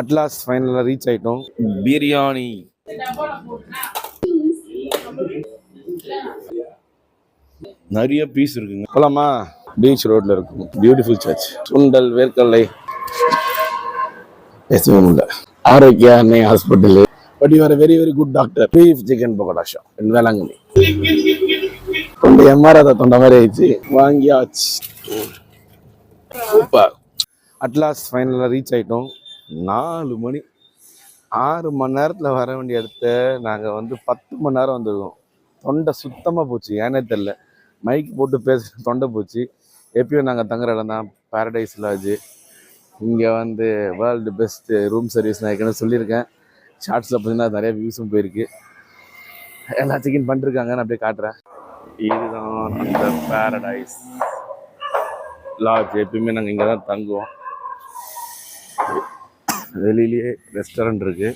Atlas ஃபைனலாக reach ஆயிட்டோம். பிரியாணி. நிறைய பீஸ் இருக்குங்க. போலாமா? பீச் ரோட்ல இருக்கும். பியூட்டிஃபுல் சர்ச் சுண்டல் வேர்க்கல்லை பேசவே முடியல Arokkiya Annai hospital but you are very very good doctor beef chicken pakoda shop in Velankanni தொண்டை எம்ஆர்ஆர் தொண்டை மாதிரி ஆயிடுச்சு. வாங்கியாச்சு. சூப்பர் அட்லாஸ் ஃபைனலாக ரீச் ஆயிட்டோம். நாலு மணி ஆறு மணி நேரத்தில் வர வேண்டிய இடத்த நாங்கள் வந்து பத்து மணி நேரம் வந்திருக்கோம். தொண்டை சுத்தமாக போச்சு ஏனே தெரில மைக் போட்டு பேச தொண்டை போச்சு. எப்பயும் நாங்கள் தங்குற இடம் தான் பேரடைஸ் லாட்ஜு இங்கே வந்து வேர்ல்டு பெஸ்ட்டு ரூம் சர்வீஸ் நான் ஏற்கனவே சொல்லியிருக்கேன். ஷார்ட்ஸில் பார்த்தீங்கன்னா நிறைய வியூஸும் போயிருக்கு. எல்லா செக்இன் பண்ணிருக்காங்க நான் அப்படியே காட்டுறேன். இதுதான் அந்த பேரடைஸ் லாட்ஜ் எப்பயுமே நாங்கள் இங்கே தான் தங்குவோம். வெளியிலேயே ரெஸ்டாரண்ட் இருக்குது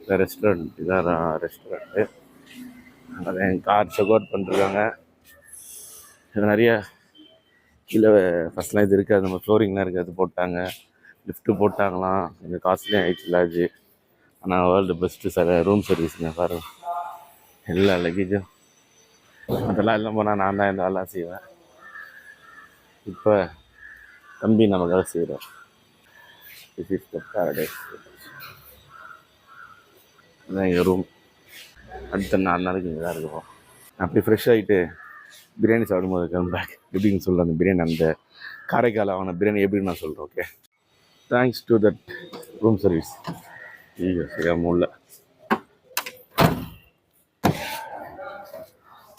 இந்த ரெஸ்டாரண்ட் இதான் ரெஸ்டாரண்ட்டு அதான் என் கார் செக் அவுட் பண்ணிருக்காங்க. இது நிறைய கீழே ஃபஸ்ட்லாம் இது இருக்காது. நம்ம ஃப்ளோரிங்லாம் இருக்காது. போட்டாங்க. லிஃப்ட்டு போட்டாங்களாம். கொஞ்சம் காஸ்ட்லியும் ஆயிடுச்சு லாஜு ஆனால் வேர்ல்டு பெஸ்ட்டு சார் ரூம் சர்வீஸுங்க சார் எல்லா லக்கேஜும் அதெல்லாம் எல்லாம் போனால் நான் தான் இந்த வேலை செய்வேன். இப்போ தம்பி நமக்காக செய்கிறோம் திஸ் இஸ் த paradise. அதான் எங்கள் ரூம் அடுத்த நாலு நாளைக்கு இங்கே தான் இருக்கும் அப்படி ஃப்ரெஷ் ஆகிட்டு பிரியாணி சாப்பிடும்போது கம் பேக் எப்படின்னு சொல்கிறேன் அந்த பிரியாணி அந்த காரைக்கால் ஆன பிரியாணி எப்படின்னு நான் சொல்கிறேன் okay thanks to that room service ஐயோ சரியா முடியல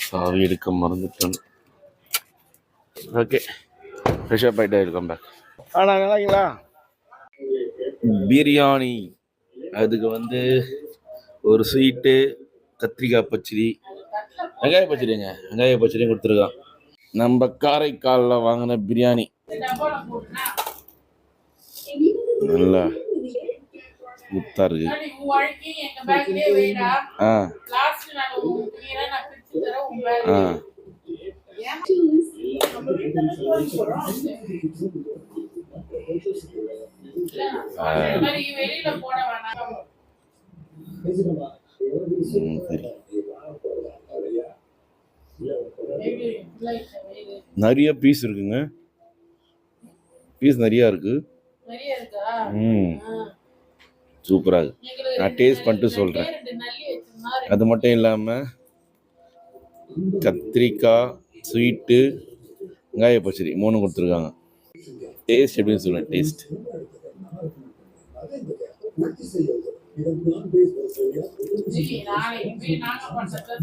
சாவி எடுக்க மறந்துட்டேன் ஓகே ஃப்ரெஷ்ஷப் ஆகிட்டே இருக்கோம் பேக் ஆ நான் நல்லாங்களா பிரியாணி அதுக்கு வந்து ஒரு ஸ்வீட்டு கத்திரிக்காய் பச்சடி. வெங்காய பச்சடிங்க. வெங்காய பச்சடியும் கொடுத்துருக்கான். நம்ம காரைக்காலில் வாங்கின பிரியாணி. நல்லா முத்தா இருக்கு. ஆ. ஆ. Thank you. நிறைய பீஸ் இருக்குங்க. பீஸ் நிறைய இருக்கு. ம். சூப்பராக இருக்கு. நான் டேஸ்ட் பண்ணிட்டு சொல்கிறேன் அது மட்டும் இல்லாமல் கத்திரிக்காய் ஸ்வீட்டு வெங்காய பச்சடி மூணு கொடுத்துருக்காங்க. டேஸ்ட் எப்படின்னு சொல்லுவேன் டேஸ்ட்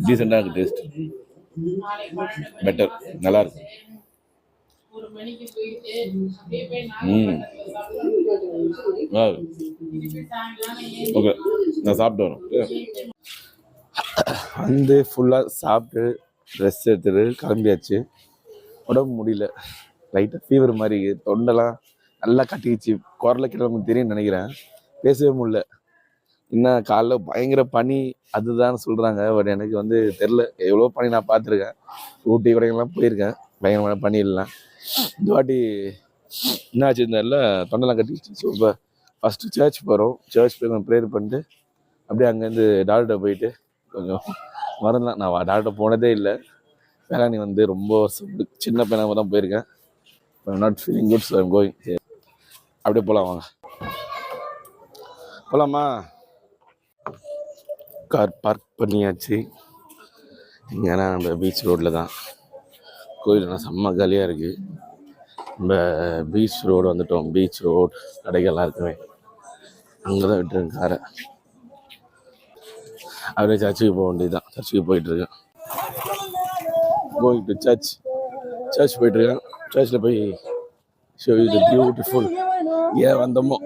டீசெண்டாக இருக்கு டேஸ்ட் பெட்டர் நல்லா இருக்கு ம். நாகப்பட்டினத்துல ஓகே நான் சாப்பிட்டு வரேன். வந்து ஃபுல்லாக சாப்பிட்டு ட்ரெஸ் எடுத்துட்டு கிளம்பியாச்சு. உடம்பு முடியல. லைட்டாக ஃபீவர் மாதிரி இருக்கு. தொண்டெல்லாம் நல்லா கட்டிக்கிச்சு. குரல கிளம்பு தெரியும்னு நினைக்கிறேன். பேசவே முடியல. இன்னும் காலைல பயங்கர பனி அதுதான் சொல்கிறாங்க பட் எனக்கு வந்து தெரில எவ்வளோ பனி நான் பார்த்துருக்கேன். ஊட்டி கொடைக்கெல்லாம் போயிருக்கேன். பயங்கரமான பனி இல்லைலாம் இந்த வாட்டி என்ன ஆச்சு தெரியல. தொண்டெல்லாம் கட்டிக்கிச்சு. ஸோ இப்போ ஃபஸ்ட்டு சர்ச் போகிறோம் சர்ச் போய் கொஞ்சம் ப்ரேயர் பண்ணிட்டு அப்படியே அங்கேருந்து டாக்டர் போயிட்டு கொஞ்சம் மறந்துலாம் நான் டாக்டர் போனதே இல்லை. வேளாங்கண்ணி வந்து ரொம்ப வருஷம் சின்ன பையனாக தான் போயிருக்கேன். Not feeling good so going அப்படியே போகலாம் வாங்க. போகலாமா கார் பார்க் பண்ணியாச்சு. இங்கேனா நம்ம பீச் ரோட்டில் தான். கோயிலெலாம் செம்ம காலியாக இருக்குது நம்ம பீச் ரோடு வந்துட்டோம். பீச் ரோடு கடைகள்லாம் இருக்குமே. அங்கே தான் விட்டுருங்க காரை அப்படியே சர்ச்சுக்கு போக வேண்டியதுதான். சர்ச்சுக்கு போயிட்டுருக்கேன் கோயிங் டு சர்ச் சர்ச் போயிட்டுருக்கேன் சர்ச்சில் போய் ஷோ இது பியூட்டிஃபுல் ஏன் வந்தோமோ?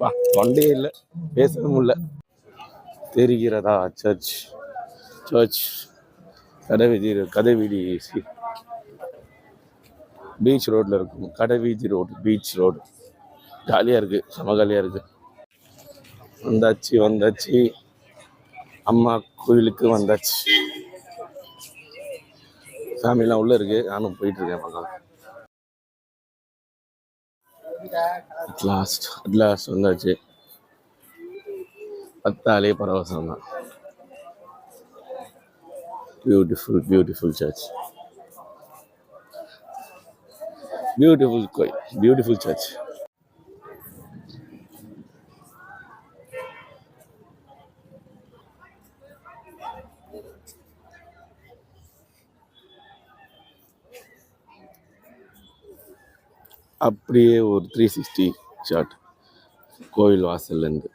வா தொண்டே இல்லை. பேசவும் இல்லை. தெரிகிறதா சர்ச் சர்ச் கடை வீதி கதை வீதி பீச் ரோட்டில் இருக்கும். கடை வீதி ரோடு பீச் ரோடு ஜாலியாக இருக்குது செம ஜாலியாக இருக்குது வந்தாச்சு வந்தாச்சு. அம்மா கோயிலுக்கு வந்தாச்சு. சாமிலாம் உள்ளே இருக்கு. நானும் போயிட்டு பக்கம் அட்லாஸ்ட் அட்லாஸ்ட் வந்தாச்சு. பத்தாலே பரவசம் தான். பியூட்டிஃபுல் பியூட்டிஃபுல் சர்ச் பியூட்டிஃபுல் கோயில் பியூட்டிஃபுல் சர்ச் அப்படியே ஒரு த்ரீ சிக்ஸ்டி ஷாட் கோவில் வாசல்லேருந்து.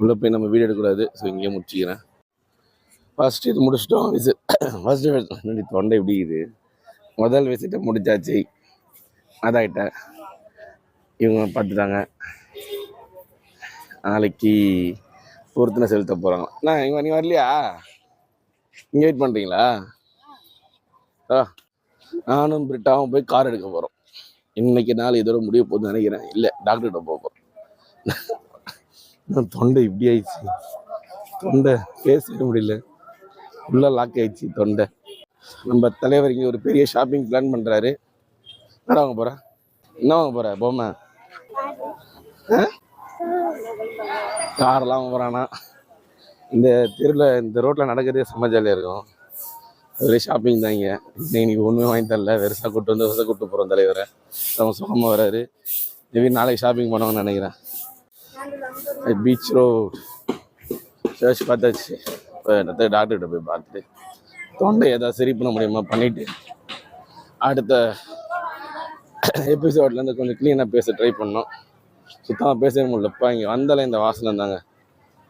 உள்ளே போய் நம்ம வீடியோ எடுக்கக்கூடாது. ஸோ இங்கேயே முடிச்சிக்கிறேன். ஃபர்ஸ்ட் இது முடிச்சிட்டோம். விசிட் ஃபர்ஸ்ட் முன்னாடி தொண்டை எப்படி இது முதல் விசிட்டை முடிச்சாச்சு. அதாகிட்டேன் இவங்க பார்த்துட்டாங்க. நாளைக்கு பொருத்தனை செலுத்த போகிறாங்க நான் இங்கே நீ வரலையா? நீங்கள் வெயிட் பண்ணுறீங்களா ஆ நானும் பிரிட்டாவும் போய் கார் எடுக்க போகிறோம் இன்னைக்கு நாள் இதோட முடிய போகுதுன்னு நினைக்கிறேன். இல்லை டாக்டர்கிட்ட போக போகிறோம் நான் தொண்டை இப்படி ஆயிடுச்சு. தொண்டை பேசவே முடியல. ஃபுல்லாக லாக் ஆயிடுச்சு தொண்டை. நம்ம தலைவர் இங்கே ஒரு பெரிய ஷாப்பிங் பிளான் பண்ணுறாரு என்ன வாங்க போகிறேன் என்ன வாங்க போகிற பொம்மை? ஆ? கார்லாம் வாங்க போகிறானா இந்த தெருவில் இந்த ரோட்டில் நடக்கிறதே செம்ம ஜாலியாக இருக்கும். ஒரே ஷாப்பிங் தான் இங்கே. இன்னைக்கு ஒன்றுமே வாங்கி தரல. வெறுசாக கூட்டு வந்து வெறுசாக கூட்டு போகிறோம் தலைவரை. நம்ம சுகமாக வராரு. மேபி நாளைக்கு ஷாப்பிங் பண்ணுவாங்கன்னு நினைக்கிறேன். பீச் ரோட் சர்ச் பார்த்தாச்சு. இப்போ டாக்டர்கிட்ட போய் பார்த்துட்டு தொண்டை ஏதாவது சரி பண்ண முடியுமா பண்ணிவிட்டு அடுத்த எபிசோட்லேருந்து கொஞ்சம் க்ளீனாக பேச ட்ரை பண்ணோம். சுத்தமாக பேசவே முடியலப்பா இங்கே வந்தாலே இந்த வாசனை தாங்க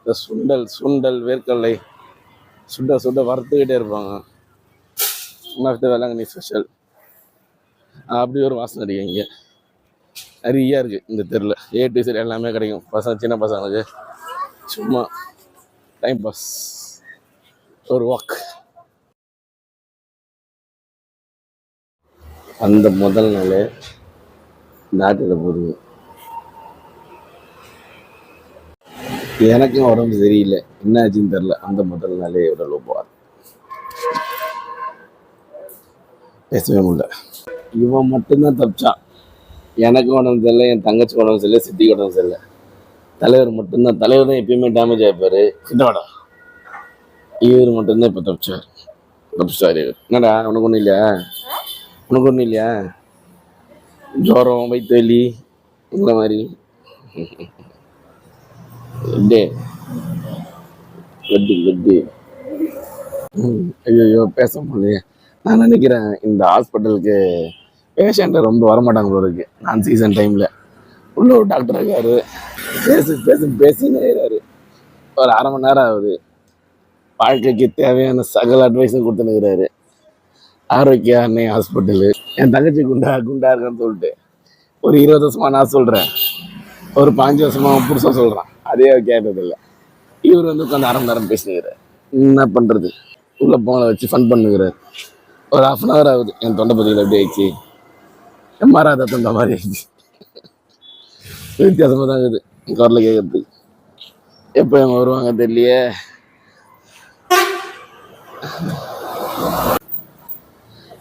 இந்த சுண்டல் சுண்டல் வேர்க்கடலை சுண்டல் சுண்ட வறுத்துக்கிட்டே இருப்பாங்க. மற்ற வேளாங்கண்ணி ஸ்பெஷல் அப்படி ஒரு வாசனை அடிக்கும் இங்கே. நிறையா இருக்குது இந்த தெருவில் ஏ டு சரி எல்லாமே கிடைக்கும். பசங்க சின்ன பசங்களுக்கு. சும்மா டைம் பாஸ் ஒரு வாக் அந்த முதல் நாள் நாட்டில் போடுவோம் எனக்கும் உடம்பு சரியில்லை. என்ன ஆச்சுன்னு தெரில அந்த முதல் நாளே உடல் போவார் பேசவே முடியல. இவன் மட்டும்தான் தப்பிச்சான். எனக்கு உடம்பு சரியில்லை என் தங்கச்சி உடம்பு சரியில்லை சித்தி உடம்பு சரியில்லை. தலைவர் மட்டும்தான் தலைவர் தான் எப்பயுமே டேமேஜ் ஆகிப்பாரு சித்தோட இவர் மட்டும்தான் இப்போ தப்பிச்சார். தப்பிச்சாரு என்னடா உனக்கு ஒன்றும் இல்லையா? உனக்கு ஒன்றும் இல்லையா? ஜுரம் வயிற்று வலி இந்த மாதிரி. வெட்டு வெட்டு வெட்டு ஐயோ பேச முடியலையே நான் நினைக்கிறேன் இந்த ஹாஸ்பிட்டலுக்கு பேஷண்ட்டை ரொம்ப வரமாட்டாங்க போல இருக்கு. நான் சீசன் டைமில் உள்ள ஒரு டாக்டர் இருக்காரு. பேசு பேசு பேசினே இருக்காரு. ஒரு அரை மணி நேரம் ஆகுது. வாழ்க்கைக்கு தேவையான சகல அட்வைஸும் கொடுத்துன்னு ஆரோக்கிய அன்னை ஹாஸ்பிட்டலு என் தங்கச்சி குண்டா குண்டா இருக்கான்னு சொல்லிட்டு. ஒரு இருபது வருஷமா நான் சொல்கிறேன் ஒரு பாஞ்சு வருஷமா அவன் புருஷன் சொல்கிறான் அதே கேட்டதில்லை இவர் வந்து உட்காந்து அரை தரம் பேசினுக்கிறார். என்ன பண்ணுறது உள்ளே போன வச்சு ஃபன் பண்ணுகிறார். ஒரு ஹாஃப் அன் ஹவர் ஆகுது. என் தொண்டை பகுதியில் எப்படி ஆயிடுச்சு. மாறாத தொண்டை மாதிரி ஆயிடுச்சு. வித்தியாசமாக தான் இருக்குது. குரல கேட்கறது எப்போ இவங்க வருவாங்க தெரியலையே.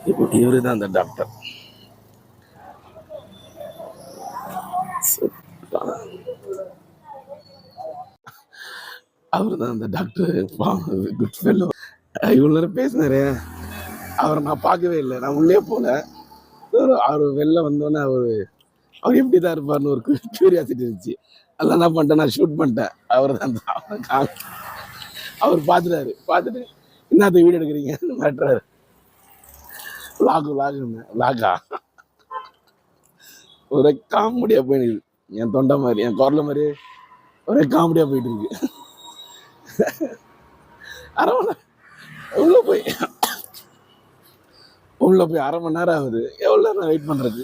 இவர் இவரு தான் அந்த டாக்டர் அவர் தான் அந்த டாக்டர் குட் ஃபெல்லோ இவ்வளோ நேரம் பேசினாரு. அவரை நான் பார்க்கவே இல்லை. நான் உள்ளே போல. அவர் வெளில வந்தோன்னே அவர் அவர் எப்படி தான் இருப்பார்னு ஒரு கியூரியாசிட்டி இருந்துச்சு. அதெல்லாம் என்ன பண்ணிட்டேன். நான் ஷூட் பண்ணிட்டேன். அவர் தான் அந்த- காண- அவர் பார்த்துட்டாரு. பார்த்துட்டு என்னத்த வீடியோ எடுக்கிறீங்க? மாட்டுறாரு லாகு லாகுன்னு லாகா ஒரே காமெடியாக போயிடுது என் தொண்டை மாதிரி என் குரல மாதிரி ஒரே காமெடியாக போயிட்டு இருக்கு. அரை மணி நேரம் உள்ள போய் உள்ளே போய் அரை மணி நேரம் ஆகுது. எவ்வளோ நேரம் வெயிட் பண்ணுறது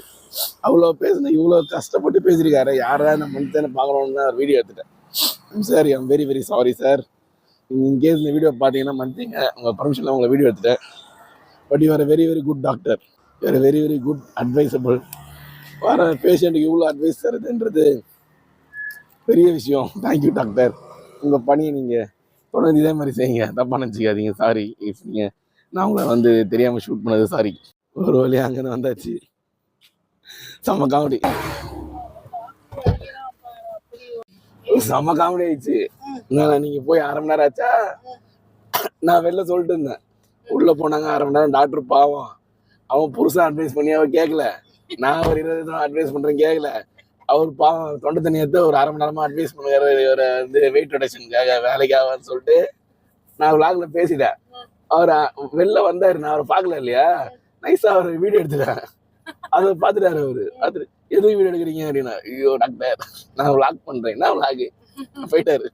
அவ்வளோ பேசுனேன் இவ்வளோ கஷ்டப்பட்டு பேசியிருக்காரு. யாரா நம்ம மனுஷனை பார்க்கணுன்னு தான் வீடியோ எடுத்துட்டேன். Sir I'm very very sorry sir in case இந்த வீடியோ பார்த்தீங்கன்னா மன்னிங்க உங்கள் பர்மிஷனில் உங்களை வீடியோ எடுத்துட்டேன். But you are very very good doctor you are very very good advisable வர பேஷண்ட்டுக்கு இவ்வளோ அட்வைஸ் தருதுன்றது பெரிய விஷயம். தேங்க்யூ டாக்டர் உங்கள் பணியை நீங்கள் தொடர்ந்து இதே மாதிரி செய்யுங்க. தப்பாக நினச்சிக்காதீங்க. சாரி இஃப் நீங்கள் நான் உங்களை வந்து தெரியாமல் ஷூட் பண்ணது சாரி ஒரு வழியாக அங்கேருந்து வந்தாச்சு. செம்ம காமெடி செம்ம காமெடி ஆயிடுச்சு. என்ன நீங்கள் போய் அரை மணி நேரம் ஆச்சா? நான் வெளில சொல்லிட்டு இருந்தேன். உள்ளே போனாங்க அரை மணி நேரம் டாக்டர் பாவம். அவன் புருஷன் அட்வைஸ் பண்ணி அவன் கேட்கல நான் ஒரு இருபது அட்வைஸ் பண்ணுறேன் கேட்கல அவர் பாவம் தொண்டை தண்ணியத்தை எடுத்து ஒரு அரை மணி நேரமாக அட்வைஸ் பண்ணுவார். ஒரு வந்து வெயிட் ரொட்டேஷனுக்காக வேலைக்காகன்னு சொல்லிட்டு நான் விளாக்ல பேசிட்டேன். அவர் வெளில வந்தார். நான் அவரை பார்க்கல இல்லையா? நைஸாக அவர் வீடியோ எடுத்துட்டேன் அதை பார்த்துட்டாரு அவர். பார்த்துட்டு எதுவும் வீடியோ எடுக்கிறீங்க? அப்படின்னா ஐயோ டாக்டர் நான் விளாக் பண்ணுறேன் என்ன விளாகு போயிட்டாரு.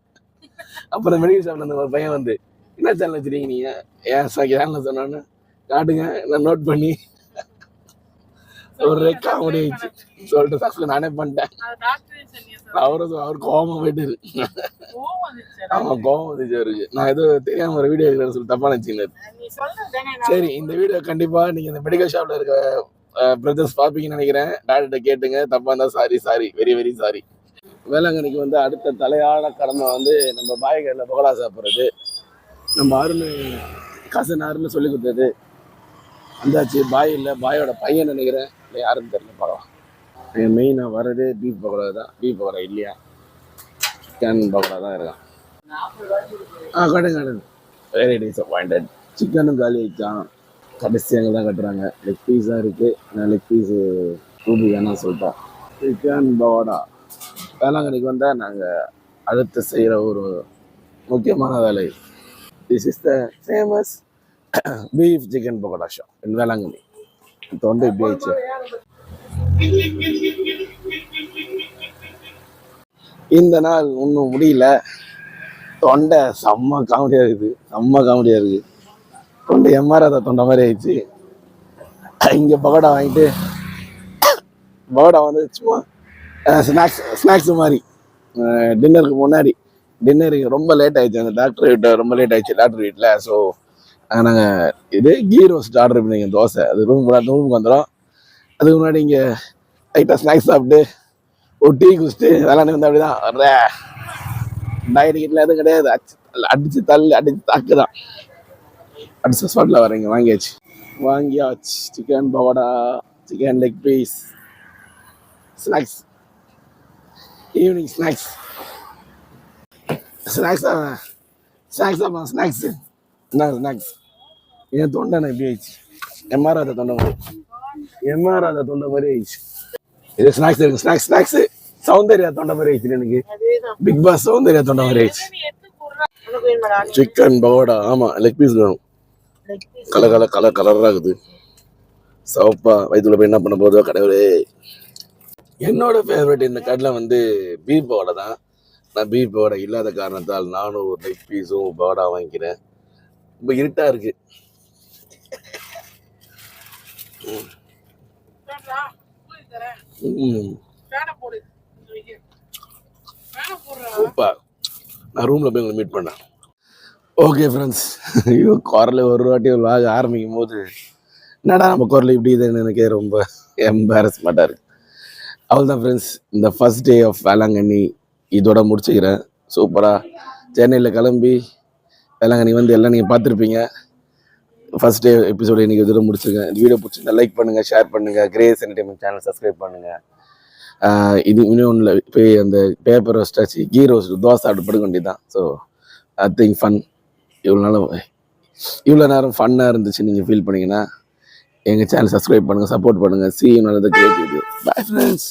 அப்புறம் மெடிக்கல் ஷாப்ல அந்த ஒரு பையன் வந்து என்ன சேனல் வச்சிருக்கீங்க நீங்கள் ஏன் சேனலில் சொன்னான்னு காட்டுங்க. நான் நோட் பண்ணி ஒரு ஆயிடுச்சு சொல்லிட்டு நானே பண்ணிட்டேன். அவர் போயிட்டாரு. கோவம் வந்துச்சு ஆமா கோவம் வந்துச்சு அவருக்கு. நான் ஏதோ தெரியாம ஒரு வீடியோ எடுக்கிறேன்னு சொல்லி தப்பா நினைச்சுங்க சரி இந்த வீடியோ கண்டிப்பா நீங்க இந்த மெடிக்கல் ஷாப்ல இருக்க பிரதர்ஸ் பார்ப்பீங்கன்னு நினைக்கிறேன். டாக்டர்கிட்ட கேட்டுங்க. தப்பா இருந்தா sorry sorry very very sorry வேளாங்கண்ணிக்கு வந்து அடுத்த தலையாள கடமை வந்து நம்ம பாய்கரில் பகோடா சாப்பிட்றது. நம்ம அருண் கசன் அருண் சொல்லி கொடுத்தது. வந்தாச்சு பாய் இல்லை பாயோட பையன் நினைக்கிறேன். இல்லை யாருன்னு தெரியல பார்க்கலாம். என் மெயினாக வர்றதே பீஃப் பகோடா தான். பீஃப் பக்கோடா இல்லையா? சிக்கன் பகோடா தான் இருக்கான். ஆ கட்டுங்க கட்டுங்க வெரி டிசப்பாயிண்டட் சிக்கனும் காலி ஆயிடுச்சான் கடைசி அங்கே தான் கட்டுறாங்க. லெக் பீஸாக இருக்குது நான் லெக் பீஸு ரூபி வேணாம் சொல்லிட்டேன். சிக்கன் பவோடா வேளாங்கண்ணிக்கு வந்தால் நாங்கள் அடுத்து செய்கிற ஒரு முக்கியமான வேலை. This is the famous beef chicken pakoda show in Velankanni தொண்டை இப்படி ஆயிடுச்சு இந்த நாள் ஒன்றும் முடியல தொண்டை செம்ம காமெடியாக இருக்குது செம்ம காமெடியாக இருக்குது தொண்டை எம்ஆர்ஆர் தொண்டை மாதிரி ஆயிடுச்சு இங்கே பகோடா வாங்கிட்டு பகோடா வந்து சும்மா ஸ்நாக்ஸ் ஸ்நாக்ஸ் மாதிரி டின்னருக்கு முன்னாடி டின்னருக்கு ரொம்ப லேட் ஆயிடுச்சு அந்த டாக்டர் வீட்டை ரொம்ப லேட் ஆயிடுச்சு டாக்டர் வீட்டில் ஸோ நாங்கள் இது கீ ரோஸ்ட் ஆர்டர் பண்ணிங்க தோசை. அது ரூம் ரூமுக்கு வந்துடும் அதுக்கு முன்னாடி இங்கே லைட்டாக ஸ்நாக்ஸ் சாப்பிட்டு ஒரு டீ குடிச்சிட்டு விளாண்டு வந்து அப்படிதான். வர்ற டயட் கீட்டில் எதுவும் கிடையாது. அடிச்சு அடித்து தள்ளி அடித்து தாக்கு தான் அடிச்ச ஸ்பாட்டில் வரேங்க வாங்கியாச்சு. வாங்கியாச்சு chicken பவடா chicken leg piece snacks evening snacks snacks snacks snacks என்ன ஸ்நாக்ஸ் என் தொண்டனை நான் இப்படி ஆயிடுச்சு. எம்ஆர்ஆர் தொண்டை மாதிரி. எம்ஆர்ஆர் தொண்டை மாதிரி ஆயிடுச்சு. இது ஸ்நாக்ஸ் இருக்கு ஸ்நாக்ஸ் ஸ்நாக்ஸ் சௌந்தர்யா தொண்டை மாதிரி ஆயிடுச்சு எனக்கு பிக் பாஸ் சௌந்தர்யா தொண்டை மாதிரி ஆயிடுச்சு. சிக்கன் பகோடா ஆமாம் லெக் பீஸ் வேணும். கலர் கலர் கலர் கலராக இருக்குது. சவப்பா வயிற்றுல போய் என்ன பண்ண போதோ கடவுளே. என்னோட ஃபேவரட் இந்த கடையில் வந்து பீஃப் பகோடா தான். நான் பீஃப் பகோடா இல்லாத காரணத்தால் நானும் ஒரு லெக் பீஸும் பகோடா வாங்கிக்கிறேன். ரொம்ப இருட்டாக இருக்குது வேண்டா போய் தரேன் ம் ஃபேனை போடு இந்த வைக்க. ஃபேனை போடுறா சூப்பர் நான் ரூமில் போய் உங்களை மீட் பண்ணேன். ஓகே ஃப்ரெண்ட்ஸ் ஐயோ குரல் ஒரு வாட்டி ஒரு வாக ஆரம்பிக்கும் போது என்னடா நம்ம குரல் இப்படி இதுன்னு எனக்கே ரொம்ப எம்பாரஸ்மெண்ட்டாக இருக்கு. அவள் தான் ஃப்ரெண்ட்ஸ் இந்த ஃபர்ஸ்ட் டே ஆஃப் வேளாங்கண்ணி இதோட முடிச்சுக்கிறேன். சூப்பராக சென்னையில் கிளம்பி வேளாங்கண்ணி வந்து எல்லாம் நீங்கள் பார்த்துருப்பீங்க. ஃபர்ஸ்ட் டே எபிசோடு இன்றைக்கி இதோட முடிச்சிருக்கேன். இந்த வீடியோ பிடிச்சிருந்தா லைக் பண்ணுங்கள் ஷேர் பண்ணுங்கள் கிரேஸ் என்டர்டைன்மெண்ட் சேனல் சப்ஸ்கிரைப் பண்ணுங்கள் ஆஹ் இது இன்னொன்றில் போய் அந்த பேப்பர் ரோஸ்ட் ஆச்சு. கீ ரோஸ்ட் தோசை ஆர்டர் படுக்க வேண்டியது தான் ஸோ ஐ திங்க் ஃபன் இவ்வளோ நாளும் இவ்வளோ நேரம் ஃபன்னாக இருந்துச்சு. நீங்கள் ஃபீல் பண்ணீங்கன்னா எங்கள் சேனல் சப்ஸ்கிரைப் பண்ணுங்கள் சப்போர்ட் பண்ணுங்கள் சி நல்லது கிரேட் வீடியோ பை ஃப்ரெண்ட்ஸ்